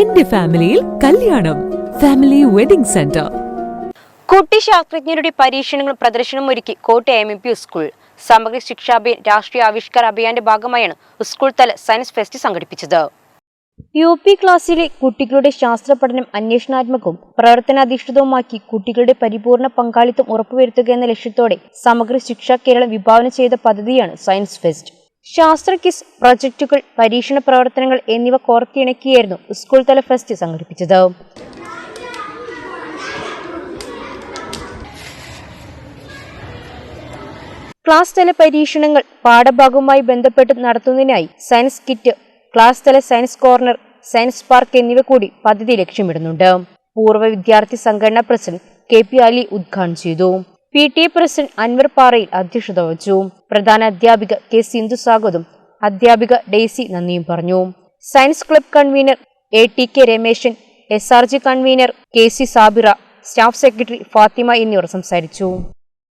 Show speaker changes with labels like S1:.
S1: എന്റെ ഫാമിലിയിൽ കല്യാണം. Family wedding center.
S2: കുട്ടി ശാസ്ത്രജ്ഞരുടെ പരീക്ഷണങ്ങളും പ്രദർശനവും ഒരുക്കി കോട്ടയം എം പി സ്കൂൾ. സമഗ്ര ശിക്ഷാഭിയാൻ രാഷ്ട്രീയ ആവിഷ്കാര അഭിയാന്റെ ഭാഗമായാണ് സ്കൂൾ തല സയൻസ് ഫെസ്റ്റ് സംഘടിപ്പിച്ചത്. യു പി ക്ലാസ്സിലെ കുട്ടികളുടെ ശാസ്ത്ര പഠനം അന്വേഷണാത്മകവും പ്രവർത്തനാധിഷ്ഠിതവുമാക്കി കുട്ടികളുടെ പരിപൂർണ പങ്കാളിത്തം ഉറപ്പുവരുത്തുക എന്ന ലക്ഷ്യത്തോടെ സമഗ്ര ശിക്ഷാ കേരളം വിഭാവനം ചെയ്ത പദ്ധതിയാണ് സയൻസ് ഫെസ്റ്റ്. ശാസ്ത്ര കിസ് പ്രൊജക്ടുകൾ പരീക്ഷണ പ്രവർത്തനങ്ങൾ എന്നിവ കോർത്തിണക്കിയായിരുന്നു സ്കൂൾ തല ഫെസ്റ്റ് സംഘടിപ്പിച്ചത്. ക്ലാസ് തല പരീക്ഷണങ്ങൾ പാഠഭാഗവുമായി ബന്ധപ്പെട്ട് നടത്തുന്നതിനായി സയൻസ് കിറ്റ് ക്ലാസ് തല സയൻസ് കോർണർ സയൻസ് പാർക്ക് എന്നിവ കൂടി പദ്ധതി ലക്ഷ്യമിടുന്നുണ്ട്. പൂർവ വിദ്യാർത്ഥി സംഘടനാ പ്രസിഡന്റ് കെ പി അലി ഉദ്ഘാടനം ചെയ്തു. P T A president Anwar Parayil അധ്യക്ഷത വഹിച്ചു. പ്രധാന അധ്യാപിക കെ സിന്ധു സ്വാഗതം അധ്യാപിക ഡെയ്സി നന്ദിയും പറഞ്ഞു. Science club convener A T K Rameshan S R G convener K C Sabira staff secretary Fathima എന്നിവർ സംസാരിച്ചു.